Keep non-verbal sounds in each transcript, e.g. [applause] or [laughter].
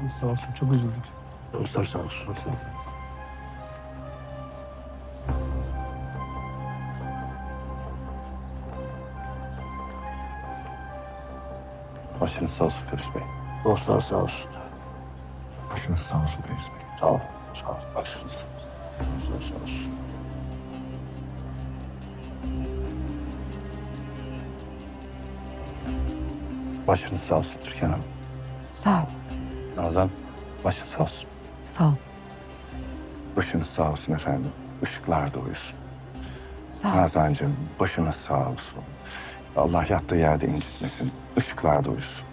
Başınız sağ olsun. Çok üzüldük. Dostlar sağ olsun. Başınız sağ olsun Feris Bey. Dostlar sağ olsun. Başınız sağ olsun Feyz Bey. Sağ olun. Sağ olun. Başınız sağ olsun. Dostlar sağ olsun. Başınız sağ olsun Türkan Hanım. Sağ ol. Nazan, başınız sağ olsun. Sağ ol. Başınız sağ olsun efendim. Işıklarda uyusun. Sağ ol. Nazancığım, başınız sağ olsun. Allah yattığı yerde incitmesin. Işıklarda uyusun.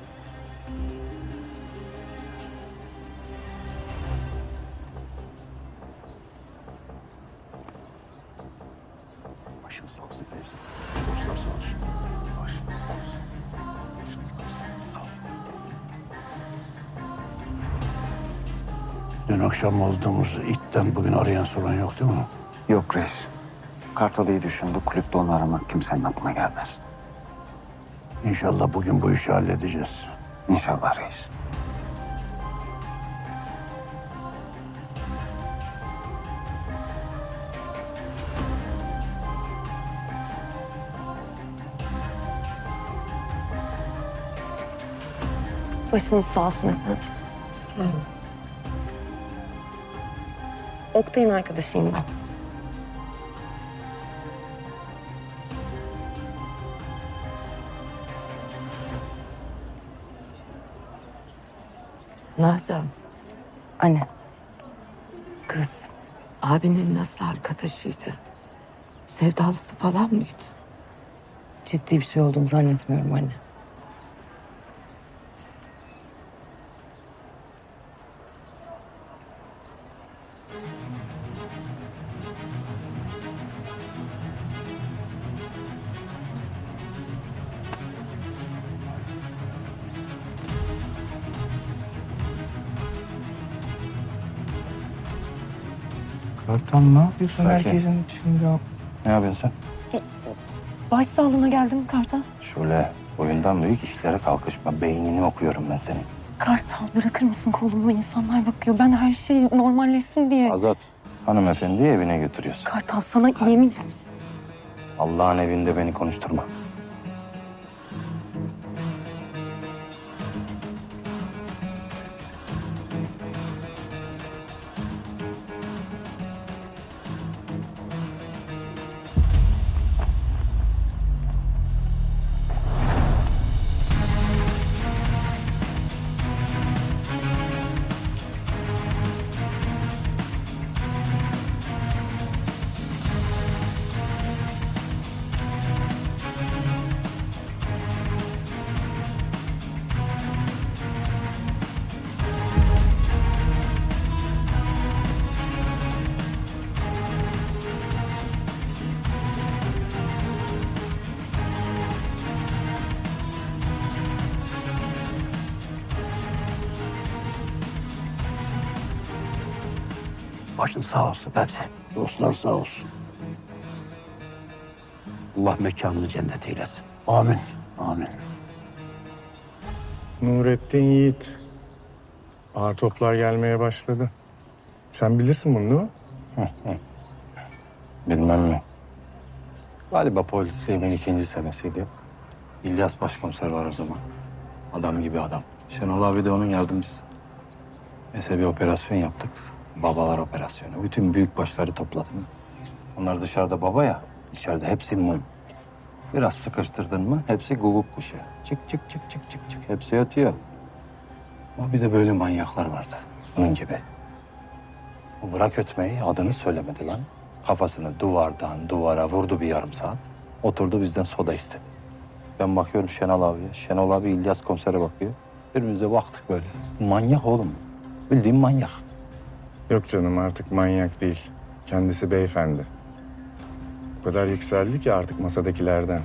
Dün akşam olduğumuz itten bugün arayan soran yok değil mi? Yok reis. Kartal iyi düşündü. Kulüpte onu aramak kimsenin aklına gelmez. İnşallah bugün bu işi halledeceğiz. İnşallah reis. Başınız sağ olsun efendim. Sağ ol. Oktay'ın arkadaşıyım ben. Nazan, Anne. kız. Abinin nasıl arkadaşıydı? Sevdalısı falan mıydı? Ciddi bir şey olduğunu zannetmiyorum anne. Kartal ne yapıyorsun Sakin. herkesin içinde? Ne yapıyorsun sen? Baş sağlığına geldim Kartal. Şöyle oyundan büyük işlere kalkışma. Beynini okuyorum ben senin. Kartal bırakır mısın kolumu? İnsanlar bakıyor. Ben her şey normalleşsin diye. Azat, hanımefendiyi evine götürüyorsun. Kartal sana yemin... Allah'ın evinde beni konuşturma. Başın sağ olsun Fevzi. Dostlar sağ olsun. Allah mekanını cennet eylesin. Amin. Amin. Nurettin Yiğit. Ağır toplar gelmeye başladı. Sen bilirsin bunu değil mi? [laughs] Bilmem mi? Galiba polisliğimin ikinci senesiydi. İlyas başkomiser var o zaman. Adam gibi adam. Şenol abi de onun yardımcısı. Neyse bir operasyon yaptık. Babalar operasyonu. Bütün büyük başları topladım. Onlar dışarıda baba ya. içeride hepsi mum. Biraz sıkıştırdın mı hepsi guguk kuşu. Çık çık çık çık çık çık. Hepsi yatıyor. Ama bir de böyle manyaklar vardı. Bunun gibi. Bırak ötmeyi adını söylemedi lan. Kafasını duvardan duvara vurdu bir yarım saat. Oturdu bizden soda istedi. Ben bakıyorum Şenol abiye. Şenol abi İlyas komisere bakıyor. Birbirimize baktık böyle. Manyak oğlum. Bildiğin manyak. Yok canım artık manyak değil. Kendisi beyefendi. O kadar yükseldi ki artık masadakilerden.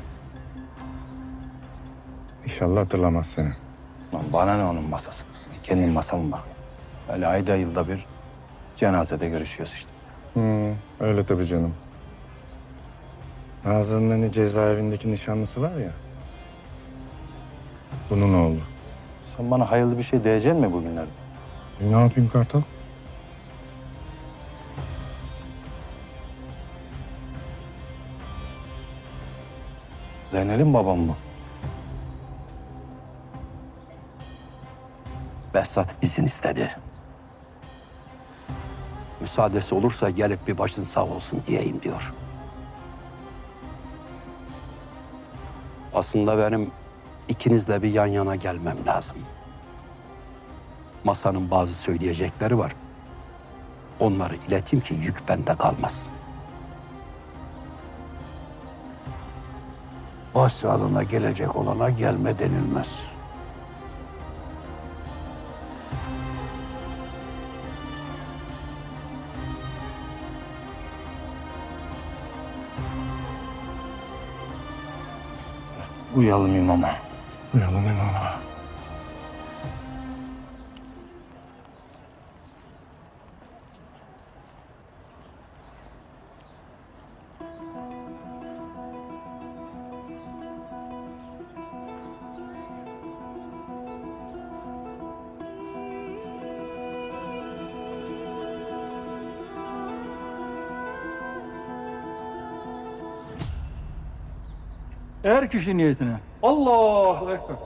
İnşallah hatırlamaz seni. Lan bana ne onun masası? Kendim masam var. Öyle ayda yılda bir cenazede görüşüyoruz işte. Hmm, öyle tabii canım. Nazlı'nın hani cezaevindeki nişanlısı var ya. Bunun oğlu. Sen bana hayırlı bir şey diyeceksin mi bugünlerde? E, ne yapayım Kartal? Zeynel'in babam mı? Behzat izin istedi. Müsaadesi olursa gelip bir başın sağ olsun diyeyim diyor. Aslında benim ikinizle bir yan yana gelmem lazım. Masanın bazı söyleyecekleri var. Onları ileteyim ki yük bende kalmasın. Başsağlığına gelecek olana gelme denilmez. Uyalım imama. Uyalım imama. Her kişi niyetine. Allahu Ekber.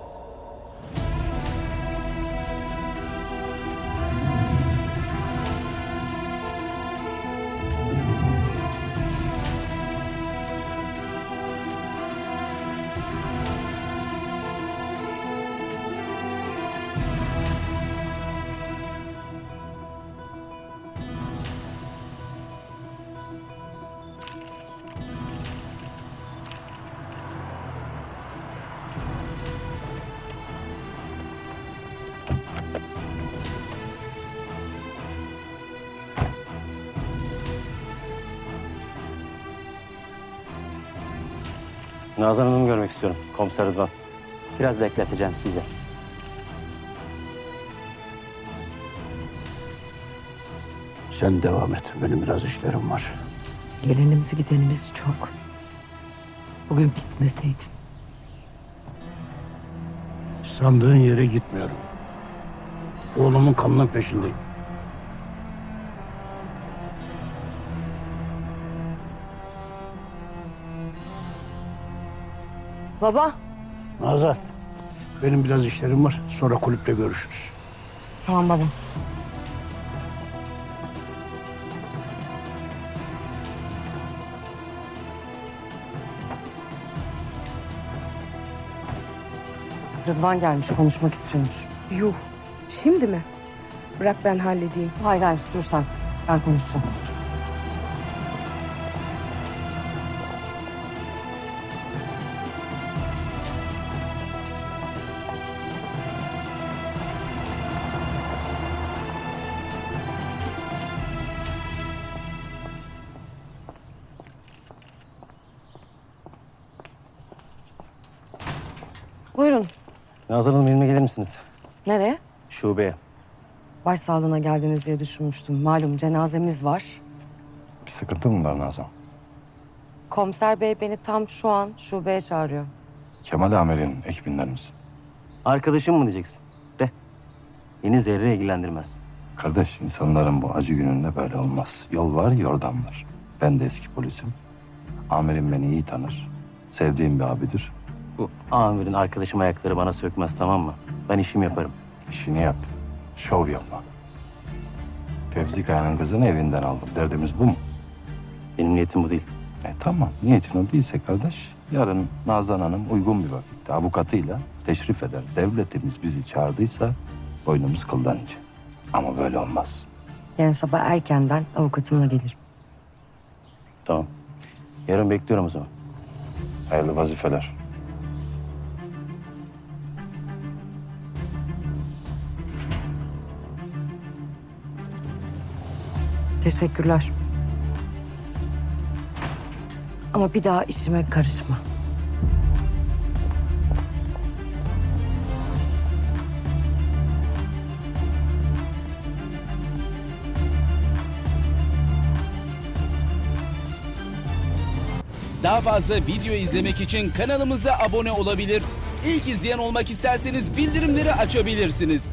Nazan Hanım'ı görmek istiyorum. Komiser Rıdvan. Biraz bekleteceğim sizi. Sen devam et. Benim biraz işlerim var. Gelenimiz gidenimiz çok. Bugün gitmeseydin. Sandığın yere gitmiyorum. Oğlumun kanının peşindeyim. Baba. Nazan, benim biraz işlerim var. Sonra kulüpte görüşürüz. Tamam baba. Rıdvan gelmiş konuşmak istiyormuş. Yuh. Şimdi mi? Bırak ben halledeyim. Hayır hayır dur sen. Ben konuşacağım. Nazan Hanım benimle gelir misiniz? Nereye? Şubeye. Başsağlığına geldiniz diye düşünmüştüm. Malum cenazemiz var. Bir sıkıntı mı var Nazan? Komiser bey beni tam şu an şubeye çağırıyor. Kemal Amir'in ekibinden misin? Arkadaşım mı diyeceksin? De. Beni zerre ilgilendirmez. Kardeş insanların bu acı gününde böyle olmaz. Yol var yordam var. Ben de eski polisim. Amirim beni iyi tanır. Sevdiğim bir abidir. Bu amirin arkadaşım ayakları bana sökmez tamam mı? Ben işimi yaparım. İşini yap. Şov yapma. Fevzi Kaya'nın kızını evinden aldım. Derdimiz bu mu? Benim niyetim bu değil. E tamam. Niyetin o değilse kardeş. Yarın Nazan Hanım uygun bir vakitte avukatıyla teşrif eder. Devletimiz bizi çağırdıysa boynumuz kıldan ince. Ama böyle olmaz. Yarın sabah erkenden avukatımla gelirim. Tamam. Yarın bekliyorum o zaman. Hayırlı vazifeler. Teşekkürler. Ama bir daha işime karışma. Daha fazla video izlemek için kanalımıza abone olabilir. İlk izleyen olmak isterseniz bildirimleri açabilirsiniz.